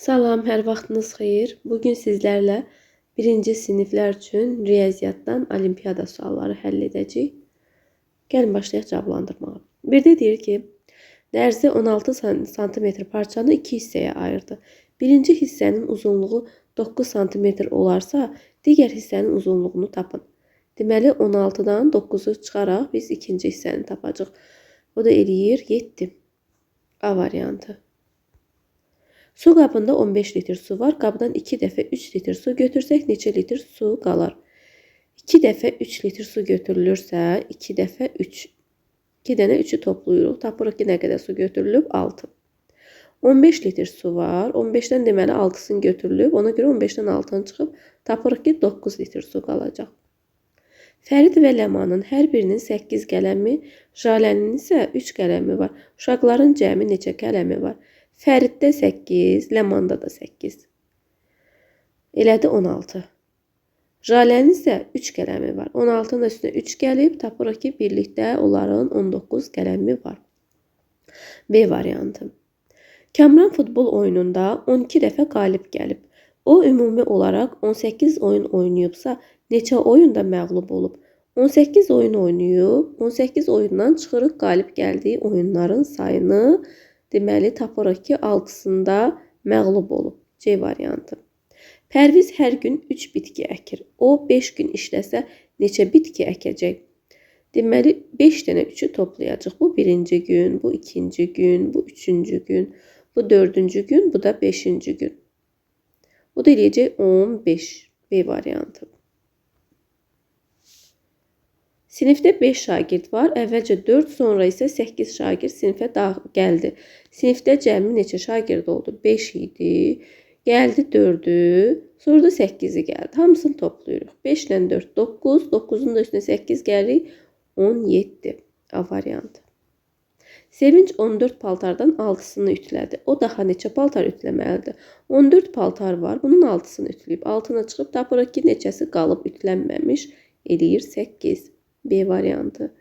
Salam, hər vaxtınız xeyir. Bu gün sizlərlə 1-ci siniflər üçün riyaziyyatdan olimpiada sualları həll edəcəyik. Gəlin başlayaq cavablandırmağa. Bir də deyir ki, dərzi 16 sm parçanı iki hissəyə ayırdı. Birinci hissənin uzunluğu 9 sm olarsa, digər hissənin uzunluğunu tapın. Deməli 16-dan 9-u çıxaraq biz ikinci hissəni tapacağıq. O da eləyir 7. A variantı. Su qabında 15 litr su var. Qabdan 2 dəfə 3 litr su götürsək neçə litr su qalar? 2 dəfə 3 litr su götürülürsə, 2 dəfə 3. 2 dənə 3-ü toplayırıq. Tapırıq ki, nə qədər su götürülüb? 6. 15 litr su var. 15-dən deməli 6-sını götürülüb. Ona görə 15-dən 6-nı çıxıb tapırıq ki, 9 litr su qalacaq. Fərid və Ləmanın hər birinin 8 qələmi, Jalənin isə 3 qələmi var. Uşaqların cəmi neçə qələmi var? Fəriddə 8, Ləmanda da 8. Elədi 16. Jalənin isə 3 qələmi var. 16-nın üstünə 3 gəlib, tapırıq ki, birlikdə onların 19 qələmi var. B variantı. Kamran futbol oyununda 12 dəfə qalib gəlib. O ümumi olaraq 18 oyun oynayıbsa, neçə oyunda məğlub olub? 18 oyun oynayıb, 18 oyundan çıxırıq qalib gəldiyi oyunların sayını Deməli tapırıq ki, 6-sında məğlub olub. C variantı. Pərviz hər gün 3 bitki əkir. O 5 gün işləsə neçə bitki əkəcək? Deməli 5 dənə 3-ü toplayacaq. Bu birinci gün, bu ikinci gün, bu üçüncü gün, bu dördüncü gün, bu da beşinci gün. Bu da eləyəcək 15 B variantı. Sinifdə 5 şagird var. Əvvəlcə 4, sonra isə 8 şagird sinifə gəldi. Sinifdə cəmi neçə şagird oldu? 5 idi. Gəldi 4-ü, sonra da 8-i gəldi. Hamısını toplayırıq. 5 ilə 4 9, 9-un da üstünə 8 gəlir 17. A variantı. Sevinç 14 paltardan 6-sını ütülədi. O daha neçə paltar ütüləməlidir? 14 paltar var. Bunun 6-sını ütüləyib. Altına çıxıb tapırıq ki, neçəsi qalıb ütülənməmiş eləyir 8. B variantı.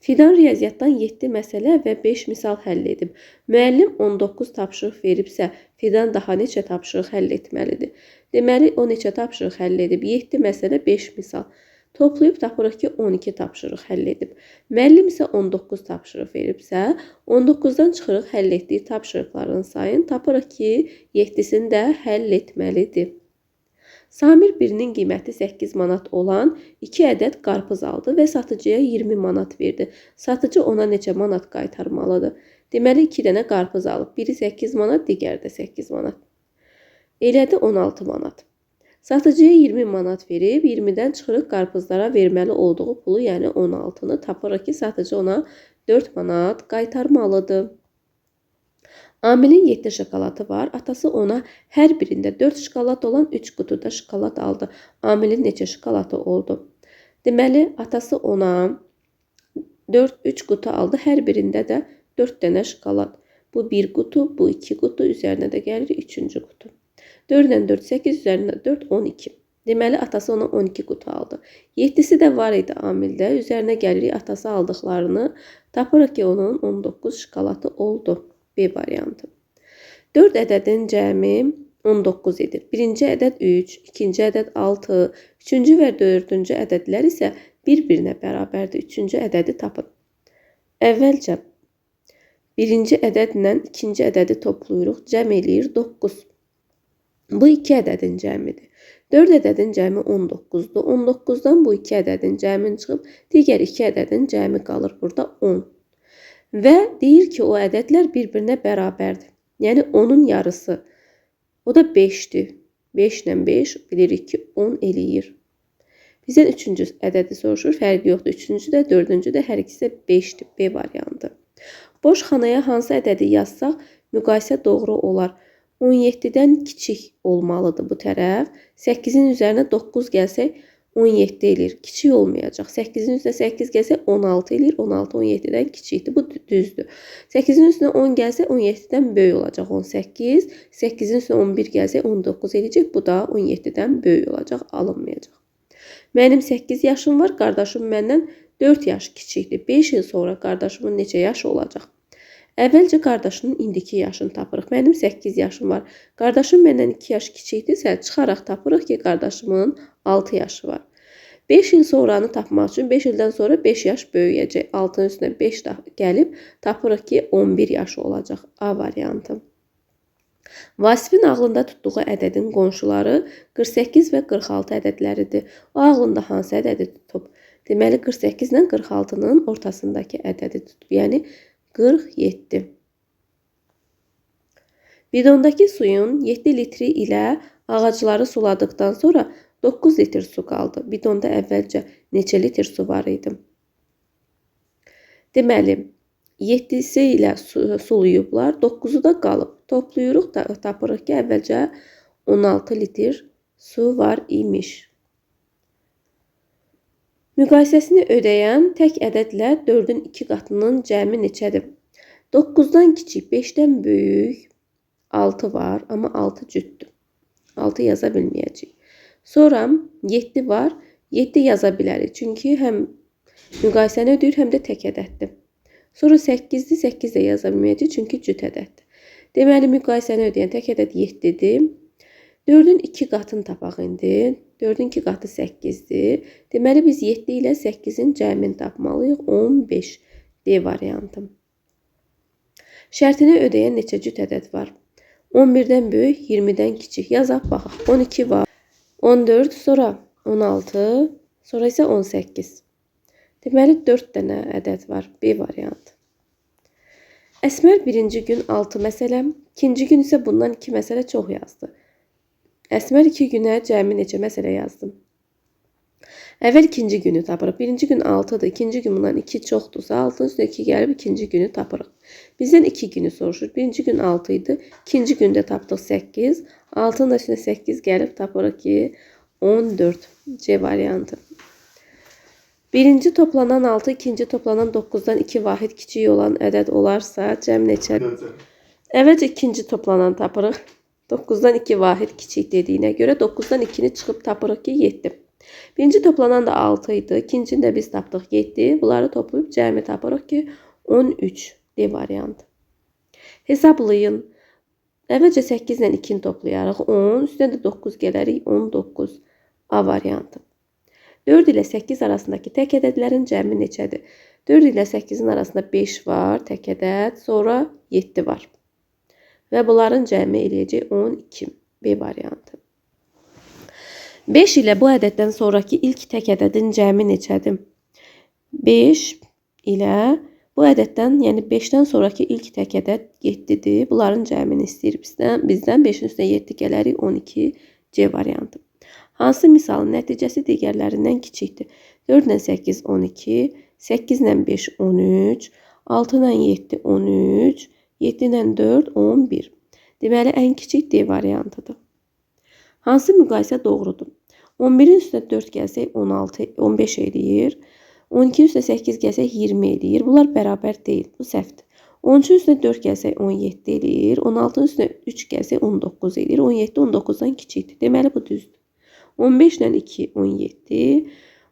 Fidan riyaziyyatdan 7 məsələ və 5 misal həll edib. Müəllim 19 tapşırıq veribsə, Fidan daha neçə tapşırıq həll etməlidir? Deməli, o neçə tapşırıq həll edib? 7 məsələ, 5 misal. Toplayıb tapırıq ki, 12 tapşırıq həll edib. Müəllim isə 19 tapşırıq veribsə, 19-dan çıxırıq həll etdiyi tapşırıqların sayını tapırıq ki, 7-sini də həll etməlidir. Samir birinin qiyməti 8 manat olan 2 ədəd qarpız aldı və satıcıya 20 manat verdi. Satıcı ona neçə manat qaytarmalıdır? Deməli 2 dənə qarpız alıb. Biri 8 manat, digəri də 8 manat. Elədi 16 manat. Satıcıya 20 manat verib 20-dən çıxırıq qarpızlara verməli olduğu pulu, yəni 16-nı tapırıq ki, satıcı ona 4 manat qaytarmalıdır. Amilin 7 şokolatı var. Atası ona hər birində 4 şokolad olan 3 qutuda şokolad aldı. Amilin neçə şokolatı oldu? Deməli, atası ona 4 3 qutu aldı. Hər birində də 4 dənə şokolad. Bu 1 qutu, bu 2 qutu, üzərinə də gəlir 3-cü qutu. 4 ilə 4 8, üzərinə 4 12. Deməli, atası ona 12 qutu aldı. 7-si də var idi amildə. Üzərinə gəlirik atası aldıqlarını. Tapırıq ki, onun 19 şokolatı oldu. B variantı. 4 ədədin cəmi 19 edir. Birinci ədəd 3, ikinci ədəd 6, üçüncü və dördüncü ədədlər isə bir-birinə bərabərdir. Üçüncü ədədi tapın. Əvvəlcə birinci ədədlə ikinci ədədi toplayırıq, cəm eləyir 9. Bu iki ədədin cəmidir. 4 ədədin cəmi 19-dur. 19-dan bu iki ədədin cəmin çıxıb, digər iki ədədin cəmi qalır burada 10. Və deyir ki, o ədədlər bir-birinə bərabərdir. Yəni onun yarısı. O da 5-dir. 5 ilə 5 bilirik ki, 10 eləyir. Bizdən üçüncü ədədi soruşur. Fərqi yoxdur. Üçüncü də, dördüncü də hər ikisi də 5-dir. B variantı. Boş xanaya hansı ədədi yazsaq müqayisə doğru olar. 17-dən kiçik olmalıdır bu tərəf. 8-in üzərinə 9 gəlsək 17 eləyir. Kiçik olmayacaq. 8-in üstünə 8 gəlsə 16 eləyir. 16 17-dən kiçikdir. Bu düzdür. 8-in üstünə 10 gəlsə 17-dən böyük olacaq 18. 8-in üstünə 11 gəlsə 19 eləyəcək. Bu da 17-dən böyük olacaq. Alınmayacaq. Mənim 8 yaşım var. Qardaşım məndən 4 yaş kiçikdir. 5 il sonra qardaşımın neçə yaşı olacaq? Əvvəlcə qardaşının indiki yaşını tapırıq. Mənim 8 yaşım var. Qardaşım məndən 2 yaş kiçikdirsə, çıxaraq tapırıq ki, qardaşımın 6 yaşı var. 5 il sonranı tapmaq üçün 5 ildən sonra 5 yaş böyüyəcək. 6-nın üstünə 5 daha gəlib tapırıq ki, 11 yaşı olacaq. A variantı. Vasifin ağlında tutduğu ədədin qonşuları 48 və 46 ədədləridir. O ağlında hansı ədədi tutub? Deməli 48 ilə 46-nın ortasındakı ədədi tutub. Yəni 47. Bidondakı suyun 7 litri ilə ağacları suladıktan sonra 9 litr su qaldı. Bidonda əvvəlcə neçə litr su var idi? Deməli, 7-si ilə su, sulayıblar, 9-u da qalıb. Toplayırıq da tapırıq ki, əvvəlcə 16 litr su var imiş. Müqayisəsini ödəyən tək ədədlə 4-ün 2 qatının cəmi neçədir? 9-dan kiçik, 5-dən böyük 6 var, amma 6 cütdür. 6 yaza bilməyəcəyik. Sonra 7 var. 7 yaza bilərik. Çünki həm müqayisəni ödəyir, həm də tək ədəddir. Sonra 8-dir. 8 də yaza bilməyəcəyik, çünki cüt ədəddir. Deməli, müqayisəni ödəyən tək ədəd 7-dir. 4-ün 2 qatını tapaq indi. 4-ün 2 qatı 8-dir. Deməli, biz 7 ilə 8-in cəmini tapmalıyıq. 15 D variantı. Şərtini ödəyən neçə cüt ədəd var? 11-dən böyük, 20-dən kiçik. Yazaq baxaq. 12 var. 14, sonra 16, sonra isə 18. Deməli 4 dənə ədəd var. B variantı. Əsmər birinci gün 6 məsələ, ikinci gün isə bundan 2 məsələ çox yazdı. Əsmər 2 günə cəmi neçə məsələ yazdım? Əvvəl ikinci günü tapırıq. Birinci gün 6-dır, ikinci gün bundan 2 çoxdursa, 6-nın üstünə 2 gəlib ikinci günü tapırıq. Bizdən 2 günü soruşur. Birinci gün 6 idi, ikinci gündə tapdıq 8. 6-nın da üstünə 8 gəlib tapırıq ki, 14 C variantı. Birinci toplanan 6, ikinci toplanan 9-dan 2 vahid kiçik olan ədəd olarsa, cəm neçədir? Əvvəlcə ikinci toplanan tapırıq. 9-dan 2 vahid kiçik dediyinə görə 9-dan 2-ni çıxıb tapırıq ki, 7. Birinci toplanan da 6 idi. İkincini də biz tapdıq 7. Bunları toplayıb cəmi tapırıq ki, 13 D variantı. Hesablayın. Əvvəlcə 8 ilə 2-ni toplayarıq. 10, üstünə də 9 gələrik. 19. A variantı. 4 ilə 8 arasındakı tək ədədlərin cəmi neçədir? 4 ilə 8-in arasında 5 var, tək ədəd, sonra 7 var. Və bunların cəmi eləyəcək 12. B variantı. 5 ilə bu ədəddən sonraki ilk tək ədədin cəmi neçədir? 5 ilə Bu ədəddən, yəni 5-dən sonraki ilk tək ədəd 7-dir. Bunların cəmini istəyir bizdən. Bizdən 5-in üstünə 7 gələrik 12 C variantı. Hansı misalın nəticəsi digərlərindən kiçikdir? 4 ilə 8 12, 8 ilə 5 13, 6 ilə 7 13, 7 ilə 4 11. Deməli ən kiçik D variantıdır. Hansı müqayisə doğrudur? 11-in üstünə 4 gəlsək 16 15 eləyir. 12 üstə 8 gəlsək 20 eləyir. Bunlar bərabər deyil. Bu səhvdir. 13 üstə 4 gəlsək 17 eləyir. 16 üstə 3 gəlsək 19 eləyir. 17 19-dan kiçikdir. Deməli bu düzdür. 15 ilə 2 17.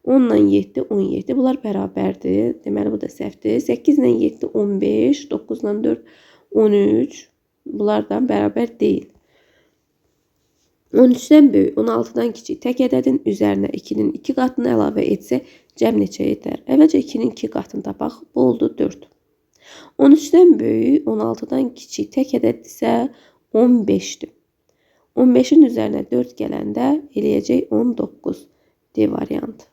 10 ilə 7 17. Bunlar bərabərdir. Deməli bu da səhvdir. 8 ilə 7 15. 9 ilə 4 13. Bunlardan bərabər deyil. 13-dən böyük, 16-dan kiçik tək ədədin üzərinə 2-nin 2 qatını əlavə etsək Cəm neçə edər? Əvvəlcə 2-nin 2 qatını tapaq. Bu oldu 4. 13-dən böyük, 16-dan kiçik tək ədəddirsə 15-dir. 15-in üzərinə 4 gələndə eləyəcək 19. D variantı.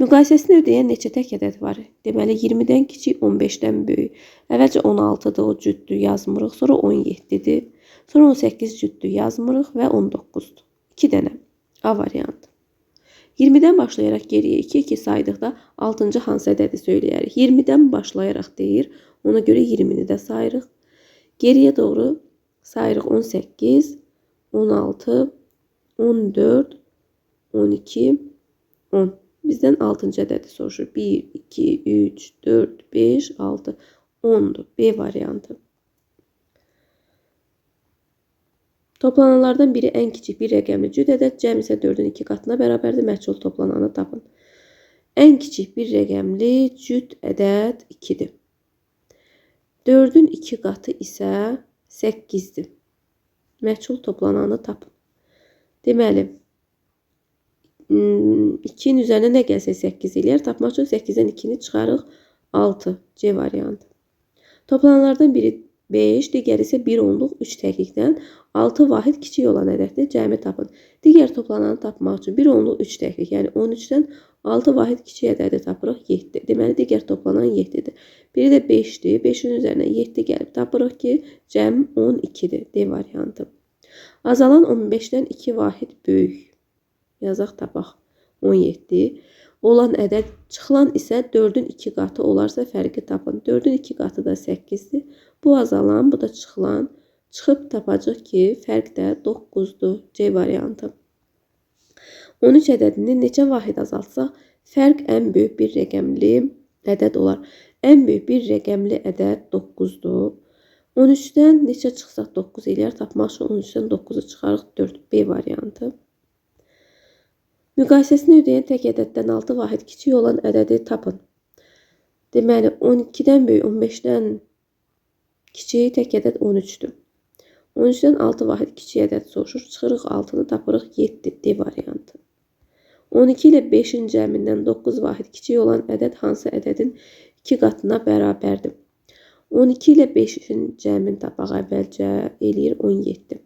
Müqayisəsini ödəyən neçə tək ədəd var? Deməli 20-dən kiçik, 15-dən böyük. Əvvəlcə 16-dır, o cütdür, yazmırıq. Sonra 17-dir. Sonra 18 cütdür, yazmırıq və 19-dur. 2 dənə. A variantı. 20-dən başlayaraq geriyə 2-2 saydıqda 6-cı hansı ədədi söyləyərik? 20-dən başlayaraq deyir. Ona görə 20-ni də sayırıq. Geriyə doğru sayırıq 18, 16, 14, 12, 10. Bizdən 6-cı ədədi soruşur. 1, 2, 3, 4, 5, 6, 10-dur. B variantı. Toplananlardan biri ən kiçik bir rəqəmli cüt ədəd, cəm isə 4-ün 2 qatına bərabərdir. Məhsul toplananı tapın. Ən kiçik bir rəqəmli cüt ədəd 2-dir. 4-ün 2 qatı isə 8-dir. Məchul toplananı tapın. Deməli, 2-nin üzərinə nə gəlsə 8 eləyər. Tapmaq üçün 8-dən 2-ni çıxarıq 6. C variantı. Toplananlardan biri 5, digəri isə 1 onluq 3 təklikdən 6 vahid kiçik olan ədəddir. Cəmi tapın. Digər toplananı tapmaq üçün 1 onluq 3 təklik, yəni 13-dən 6 vahid kiçik ədədi tapırıq 7. Deməli, digər toplanan 7-dir. Biri də 5-dir. 5-in üzərinə 7 gəlib tapırıq ki, cəm 12-dir. D variantı. Azalan 15-dən 2 vahid böyük. Yazaq tapaq. 17 olan ədəd çıxılan isə 4-ün 2 qatı olarsa fərqi tapın. 4-ün 2 qatı da 8-dir. Bu azalan, bu da çıxılan. Çıxıb tapacaq ki, fərq də 9-dur. C variantı. 13 ədədini neçə vahid azaltsaq, fərq ən böyük bir rəqəmli ədəd olar. Ən böyük bir rəqəmli ədəd 9-dur. 13-dən neçə çıxsaq 9 eləyər. Tapmaq üçün 13-dən 9-u çıxarıq 4. B variantı. Müqayisəsini ödəyən tək ədəddən 6 vahid kiçik olan ədədi tapın. Deməli, 12-dən böyük 15-dən kiçik tək ədəd 13-dür. 13-dən 6 vahid kiçik ədəd soruşur. Çıxırıq 6-nı tapırıq 7 D variantı. 12 ilə 5-in cəmindən 9 vahid kiçik olan ədəd hansı ədədin 2 qatına bərabərdir? 12 ilə 5-in cəmini tapaq əvvəlcə eləyir 17.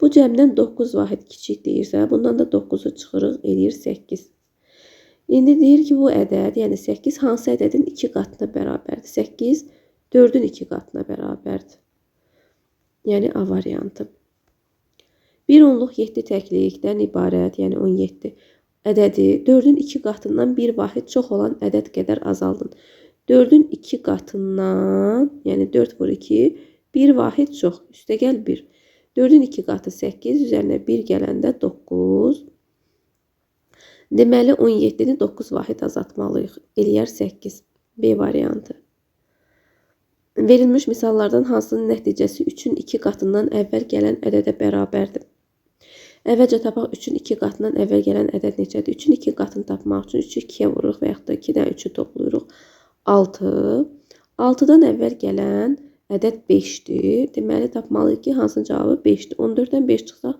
Bu cəmdən 9 vahid kiçik deyirsə, bundan da 9-u çıxırıq, eləyir 8. İndi deyir ki, bu ədəd, yəni 8 hansı ədədin 2 qatına bərabərdir? 8 4-ün 2 qatına bərabərdir. Yəni A variantı. 1 onluq 7 təklikdən ibarət, yəni 17 ədədi 4-ün 2 qatından 1 vahid çox olan ədəd qədər azaldın. 4-ün 2 qatından, yəni 4 vur 2, 1 vahid çox, üstəgəl 1. 4'ün 2 qatı 8, üzərinə 1 gələndə 9. Deməli 17-ni 9 vahid azaltmalıyıq. Eləyər 8. B variantı. Verilmiş misallardan hansının nəticəsi 3-ün 2 qatından əvvəl gələn ədədə bərabərdir? Əvvəlcə tapaq 3-ün 2 qatından əvvəl gələn ədəd neçədir? 3-ün 2 qatını tapmaq üçün 3-ü 2-yə vururuq və yaxud da 2-dən 3-ü toplayırıq. 6. 6-dan əvvəl gələn ədəd 5-dir. Deməli tapmalıyıq ki, hansının cavabı 5-dir. 14-dən 5 çıxsaq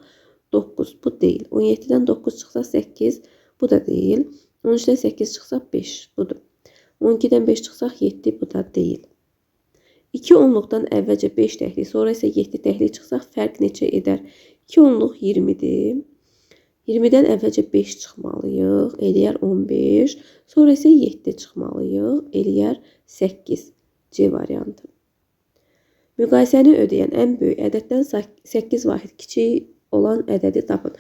9, bu deyil. 17-dən 9 çıxsaq 8, bu da deyil. 13-dən 8 çıxsaq 5, budur. 12-dən 5 çıxsaq 7, bu da deyil. 2 onluqdan əvvəlcə 5 təklik, sonra isə 7 təklik çıxsaq fərq neçə edər? 2 onluq 20-dir. 20-dən əvvəlcə 5 çıxmalıyıq, eləyər 15. Sonra isə 7 çıxmalıyıq, eləyər 8. C variantı. Müqayisəni ödəyən ən böyük ədəddən 8 vahid kiçik olan ədədi tapın.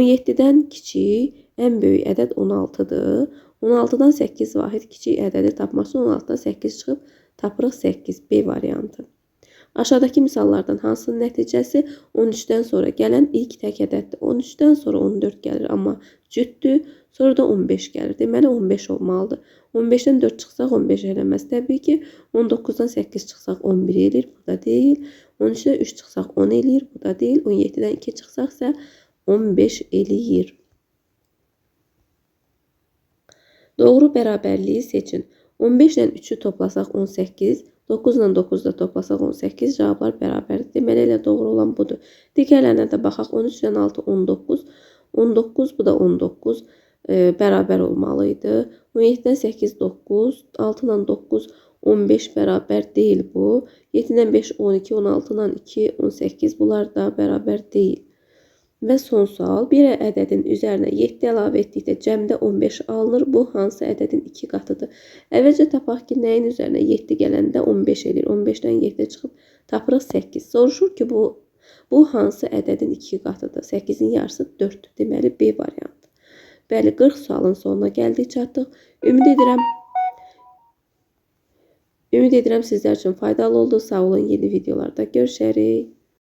17-dən kiçik ən böyük ədəd 16-dır. 16-dan 8 vahid kiçik ədədi tapmaq üçün 16-dan 8 çıxıb tapırıq 8 B variantı. Aşağıdakı misallardan hansının nəticəsi 13-dən sonra gələn ilk tək ədəddir? 13-dən sonra 14 gəlir, amma cütdür. Sonra da 15 gəlir. Deməli 15 olmalıdır. 15-dən 4 çıxsaq 15 eləməz. Təbii ki, 19-dan 8 çıxsaq 11 eləyir. Bu da deyil. 13-dən 3 çıxsaq 10 eləyir. Bu da deyil. 17-dən 2 çıxsaq isə 15 eləyir. Doğru bərabərliyi seçin. 15 ilə 3-ü toplasaq 18, 9 ilə 9-u da toplasaq 18, cavablar bərabərdir. Deməli elə doğru olan budur. Digərlərinə də baxaq. 13 ilə 6 19, 19 bu da 19 e, bərabər olmalı idi. 17-dən 8 9, 6 ilə 9 15 bərabər deyil bu. 7-dən 5 12, 16-dan 2 18 bunlar da bərabər deyil. Və son sual, bir ədədin üzərinə 7 əlavə etdikdə cəmdə 15 alınır. Bu hansı ədədin 2 qatıdır? Əvvəlcə tapaq ki, nəyin üzərinə 7 gələndə 15 eləyir. 15-dən 7 çıxıb tapırıq 8. Soruşur ki, bu bu hansı ədədin 2 qatıdır? 8-in yarısı 4-dür. Deməli B variantı. Bəli, 40 sualın sonuna gəldik, çatdıq. Ümid edirəm Ümid edirəm sizlər üçün faydalı oldu. Sağ olun, yeni videolarda görüşərik.